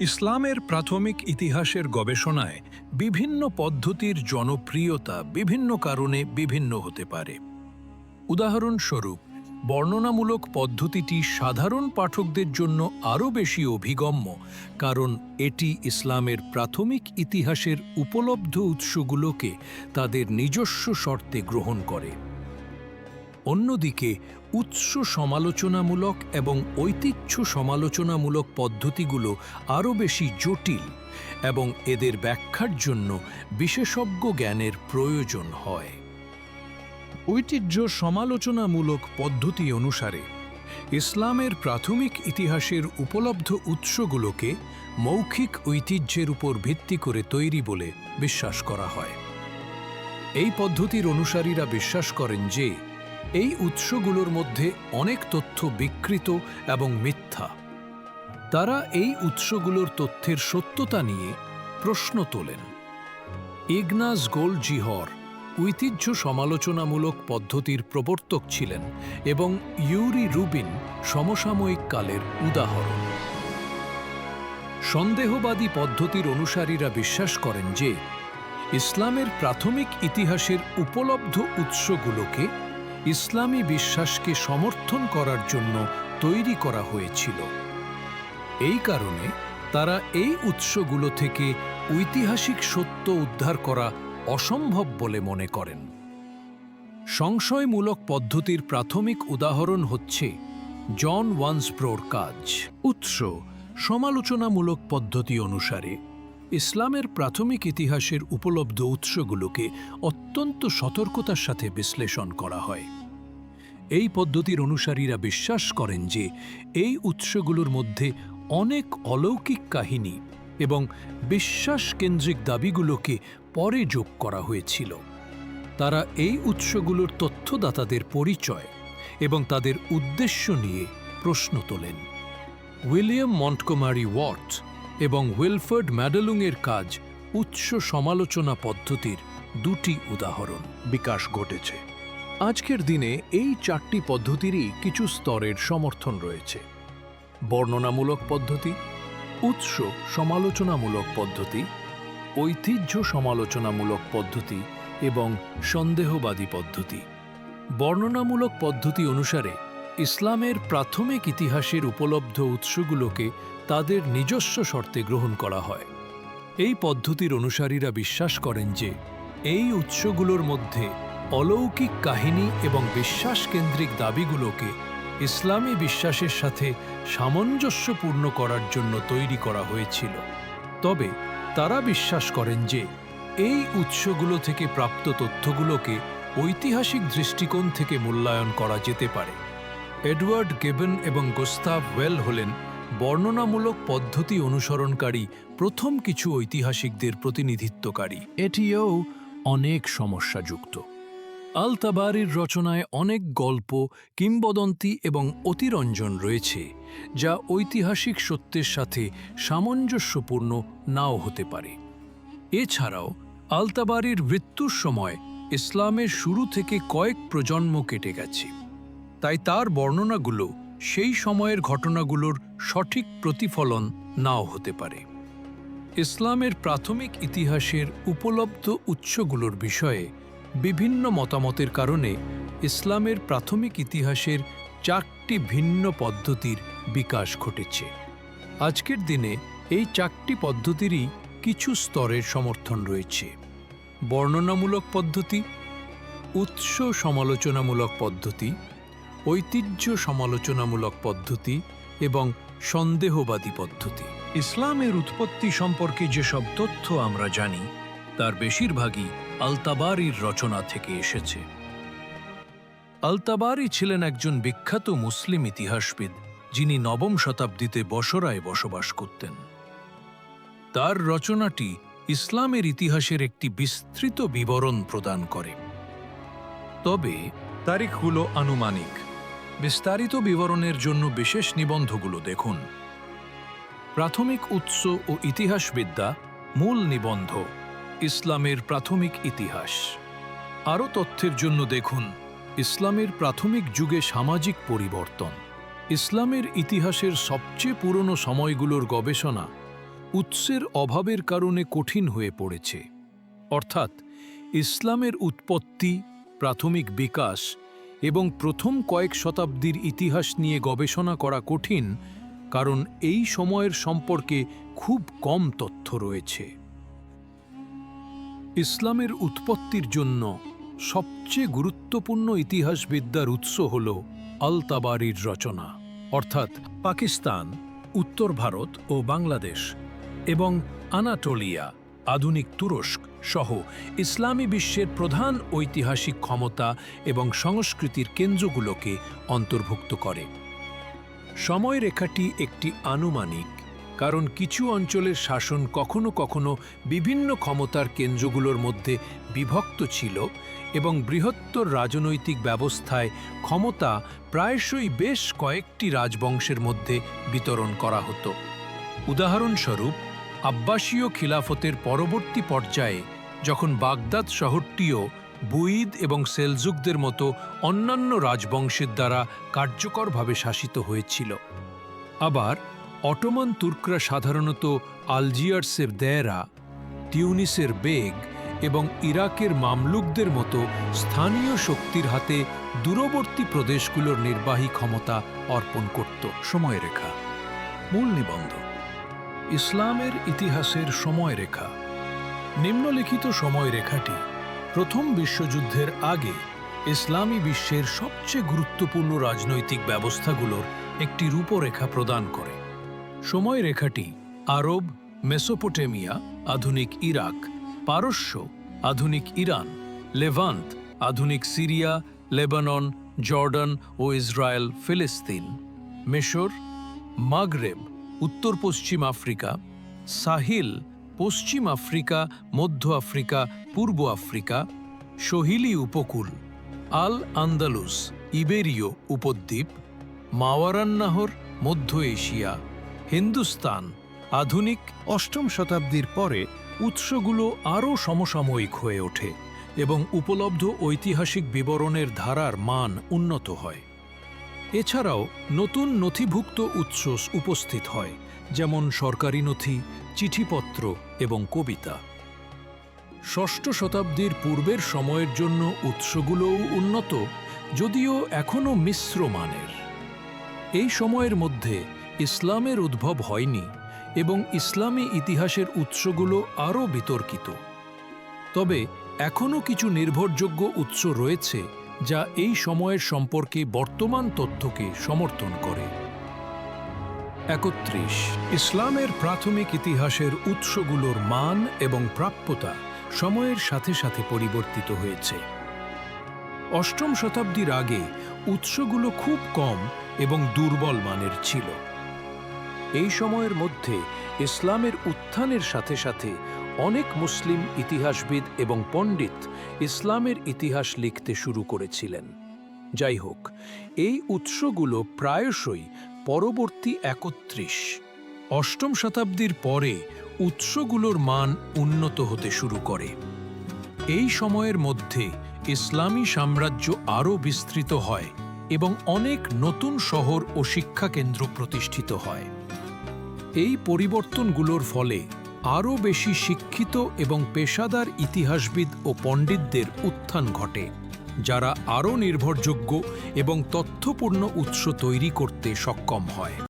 ইসলামের প্রাথমিক ইতিহাসের গবেষণায় বিভিন্ন পদ্ধতির জনপ্রিয়তা বিভিন্ন কারণে বিভিন্ন হতে পারে। উদাহরণস্বরূপ, বর্ণনামূলক পদ্ধতিটি সাধারণ পাঠকদের জন্য আরও বেশি অভিগম্য, কারণ এটি ইসলামের প্রাথমিক ইতিহাসের উপলব্ধ উৎসগুলোকে তাদের নিজস্ব শর্তে গ্রহণ করে। অন্যদিকে, উৎস সমালোচনামূলক এবং ঐতিহ্য সমালোচনামূলক পদ্ধতিগুলো আরও বেশি জটিল এবং এদের ব্যাখ্যার জন্য বিশেষজ্ঞ জ্ঞানের প্রয়োজন হয়। ঐতিহ্য সমালোচনামূলক পদ্ধতি অনুসারে, ইসলামের প্রাথমিক ইতিহাসের উপলব্ধ উৎসগুলোকে মৌখিক ঐতিহ্যের উপর ভিত্তি করে তৈরি বলে বিশ্বাস করা হয়। এই পদ্ধতির অনুসারীরা বিশ্বাস করেন যে এই উৎসগুলোর মধ্যে অনেক তথ্য বিকৃত এবং মিথ্যা। তারা এই উৎসগুলোর তথ্যের সত্যতা নিয়ে প্রশ্ন তোলেন। ইগনাস গোল জিহর ঐতিহ্য সমালোচনামূলক পদ্ধতির প্রবর্তক ছিলেন এবং ইউরি রুবিন সমসাময়িক কালের উদাহরণ। সন্দেহবাদী পদ্ধতির অনুসারীরা বিশ্বাস করেন যে, ইসলামের প্রাথমিক ইতিহাসের উপলব্ধ উৎসগুলোকে ইসলামী বিশ্বাসকে সমর্থন করার জন্য তৈরি করা হয়েছিল। এই কারণে তারা এই উৎসগুলো থেকে ঐতিহাসিক সত্য উদ্ধার করা অসম্ভব বলে মনে করেন। সংশয়মূলক পদ্ধতির প্রাথমিক উদাহরণ হচ্ছে জন ওয়ান্সব্রোর কাজ। উৎস সমালোচনামূলক পদ্ধতি অনুসারে ইসলামের প্রাথমিক ইতিহাসের উপলব্ধ উৎসগুলোকে অত্যন্ত সতর্কতার সাথে বিশ্লেষণ করা হয়। এই পদ্ধতির অনুসারীরা বিশ্বাস করেন যে এই উৎসগুলোর মধ্যে অনেক অলৌকিক কাহিনী এবং বিশ্বাস কেন্দ্রিক দাবিগুলোকে পরে যোগ করা হয়েছিল। তারা এই উৎসগুলোর তথ্যদাতাদের পরিচয় এবং তাদের উদ্দেশ্য নিয়ে প্রশ্ন তোলেন। উইলিয়াম মন্টকোমারি ওয়াট এবং উইলফার্ড ম্যাডেলুংয়ের কাজ উৎস সমালোচনা পদ্ধতির দুটি উদাহরণ বিকাশ ঘটেছে। আজকের দিনে এই চারটি পদ্ধতিরই কিছু স্তরের সমর্থন রয়েছে। বর্ণনামূলক পদ্ধতি, উৎস সমালোচনামূলক পদ্ধতি, ঐতিহ্য সমালোচনামূলক পদ্ধতি এবং সন্দেহবাদী পদ্ধতি। বর্ণনামূলক পদ্ধতি অনুসারে ইসলামের প্রাথমিক ইতিহাসের উপলব্ধ উৎসগুলোকে তাদের নিজস্ব শর্তে গ্রহণ করা হয়। এই পদ্ধতির অনুসারীরা বিশ্বাস করেন যে, এই উৎসগুলোর মধ্যে অলৌকিক কাহিনী এবং বিশ্বাসকেন্দ্রিক দাবিগুলোকে ইসলামী বিশ্বাসের সাথে সামঞ্জস্যপূর্ণ করার জন্য তৈরি করা হয়েছিল। তবে তারা বিশ্বাস করেন যে, এই উৎসগুলো থেকে প্রাপ্ত তথ্যগুলোকে ঐতিহাসিক দৃষ্টিকোণ থেকে মূল্যায়ন করা যেতে পারে। এডওয়ার্ড গেবেন এবং গোস্তাভ ওয়েল হলেন বর্ণনামূলক পদ্ধতি অনুসরণকারী, প্রথম কিছু ঐতিহাসিকদের প্রতিনিধিত্বকারী। এটিও অনেক সমস্যাযুক্ত। আল তাবারির রচনায় অনেক গল্প, কিংবদন্তি এবং অতিরঞ্জন রয়েছে, যা ঐতিহাসিক সত্যের সাথে সামঞ্জস্যপূর্ণ নাও হতে পারে। এছাড়াও, আলতাবারির মৃত্যুর সময় ইসলামের শুরু থেকে কয়েক প্রজন্ম কেটে গেছে। তাই তার বর্ণনাগুলো সেই সময়ের ঘটনাগুলোর সঠিক প্রতিফলন নাও হতে পারে। ইসলামের প্রাথমিক ইতিহাসের উপলব্ধ উৎসগুলোর বিষয়ে বিভিন্ন মতামতের কারণে ইসলামের প্রাথমিক ইতিহাসের চারটি ভিন্ন পদ্ধতির বিকাশ ঘটেছে। আজকের দিনে এই চারটি পদ্ধতিরই কিছু স্তরের সমর্থন রয়েছে। বর্ণনামূলক পদ্ধতি, উৎস সমালোচনামূলক পদ্ধতি ঐতিহ্য সমালোচনামূলক পদ্ধতি এবং সন্দেহবাদী পদ্ধতি। ইসলামের উৎপত্তি সম্পর্কে যেসব তথ্য আমরা জানি, তার বেশিরভাগই আলতাবারির রচনা থেকে এসেছে। আলতাবারি ছিলেন একজন বিখ্যাত মুসলিম ইতিহাসবিদ, যিনি নবম শতাব্দীতে বসরায় বসবাস করতেন। তার রচনাটি ইসলামের ইতিহাসের একটি বিস্তৃত বিবরণ প্রদান করে। তবে তারিখগুলো আনুমানিক। বিস্তারিত বিবরণের জন্য বিশেষ নিবন্ধগুলো দেখুন। প্রাথমিক উৎস ও ইতিহাসবিদ্যা মূল নিবন্ধ, ইসলামের প্রাথমিক ইতিহাস। আরও তথ্যের জন্য দেখুন, ইসলামের প্রাথমিক যুগে সামাজিক পরিবর্তন। ইসলামের ইতিহাসের সবচেয়ে পুরনো সময়গুলোর গবেষণা উৎসের অভাবের কারণে কঠিন হয়ে পড়েছে। অর্থাৎ, ইসলামের উৎপত্তি, প্রাথমিক বিকাশ এবং প্রথম কয়েক শতাব্দীর ইতিহাস নিয়ে গবেষণা করা কঠিন, কারণ এই সময়ের সম্পর্কে খুব কম তথ্য রয়েছে। ইসলামের উৎপত্তির জন্য সবচেয়ে গুরুত্বপূর্ণ ইতিহাসবিদ্যার উৎস হল আল তাবারির রচনা, অর্থাৎ পাকিস্তান, উত্তর ভারত ও বাংলাদেশ এবং আনাটোলিয়া। আধুনিক তুরস্ক সহ ইসলামী বিশ্বের প্রধান ঐতিহাসিক ক্ষমতা এবং সংস্কৃতির কেন্দ্রগুলোকে অন্তর্ভুক্ত করে। সময়রেখাটি একটি আনুমানিক, কারণ কিছু অঞ্চলের শাসন কখনো কখনো বিভিন্ন ক্ষমতার কেন্দ্রগুলোর মধ্যে বিভক্ত ছিল এবং বৃহত্তর রাজনৈতিক ব্যবস্থায় ক্ষমতা প্রায়শই বেশ কয়েকটি রাজবংশের মধ্যে বিতরণ করা হতো। উদাহরণস্বরূপ আব্বাসীয় খিলাফতের পরবর্তী পর্যায়ে, যখন বাগদাদ শহরটিও বুইদ এবং সেলজুকদের মতো অন্যান্য রাজবংশের দ্বারা কার্যকরভাবে শাসিত হয়েছিল। আবার, অটোমান তুর্করা সাধারণত আলজিয়ার্সের দেয়রা, টিউনিসের বেগ এবং ইরাকের মামলুকদের মতো স্থানীয় শক্তির হাতে দূরবর্তী প্রদেশগুলোর নির্বাহী ক্ষমতা অর্পণ করত। সময়রেখা মূল নিবন্ধ। ইসলামের ইতিহাসের সময়রেখা। নিম্নলিখিত সময়রেখাটি প্রথম বিশ্বযুদ্ধের আগে ইসলামী বিশ্বের সবচেয়ে গুরুত্বপূর্ণ রাজনৈতিক ব্যবস্থাগুলোর একটি রূপরেখা প্রদান করে। সময়রেখাটি আরব, মেসোপোটেমিয়া, আধুনিক ইরাক, পারস্য, আধুনিক ইরান, লেভান্ত, আধুনিক সিরিয়া, লেবানন, জর্ডান ও ইসরায়েল, ফিলিস্তিন, মিশর, মাগরেব উত্তর পশ্চিম আফ্রিকা, সাহিল পশ্চিম আফ্রিকা, মধ্য আফ্রিকা, পূর্ব আফ্রিকা, সহিলি উপকূল, আল আন্দালুস, ইবেরীয় উপদ্বীপ মাওয়ারান্নাহর মধ্য এশিয়া, হিন্দুস্তান, আধুনিক অষ্টম শতাব্দীর পরে উৎসগুলো আরও সমসাময়িক হয়ে ওঠে এবং উপলব্ধ ঐতিহাসিক বিবরণের ধারার মান উন্নত হয়। এছাড়াও নতুন নথিভুক্ত উৎস উপস্থিত হয়, যেমন সরকারি নথি, চিঠিপত্র এবং কবিতা। ষষ্ঠ শতাব্দীর পূর্বের সময়ের জন্য উৎসগুলোও উন্নত, যদিও এখনও মিশ্র মানের। এই সময়ের মধ্যে ইসলামের উদ্ভব হয়নি এবং ইসলামী ইতিহাসের উৎসগুলো আরও বিতর্কিত। তবে এখনও কিছু নির্ভরযোগ্য উৎস রয়েছে যা এই সময়ের সম্পর্কে বর্তমান তথ্যকে সমর্থন করে। একত্রিশ, ইসলামের প্রাথমিক ইতিহাসের উৎসগুলোর মান এবং প্রাপ্যতা সময়ের সাথে সাথে পরিবর্তিত হয়েছে। অষ্টম শতাব্দীর আগে উৎসগুলো খুব কম এবং দুর্বল মানের ছিল। এই সময়ের মধ্যে ইসলামের উত্থানের সাথে সাথে অনেক মুসলিম ইতিহাসবিদ এবং পণ্ডিত ইসলামের ইতিহাস লিখতে শুরু করেছিলেন। যাই হোক, এই উৎসগুলো প্রায়শই পরবর্তী একত্রিশ, অষ্টম শতাব্দীর পরে উৎসগুলোর মান উন্নত হতে শুরু করে। এই সময়ের মধ্যে ইসলামী সাম্রাজ্য আরও বিস্তৃত হয় এবং অনেক নতুন শহর ও শিক্ষাকেন্দ্র প্রতিষ্ঠিত হয়। এই পরিবর্তনগুলোর ফলে আরও বেশি শিক্ষিত এবং পেশাদার ইতিহাসবিদ ও পণ্ডিতদের উত্থান ঘটে, যারা আরও নির্ভরযোগ্য এবং তথ্যপূর্ণ উৎস তৈরি করতে সক্ষম হয়।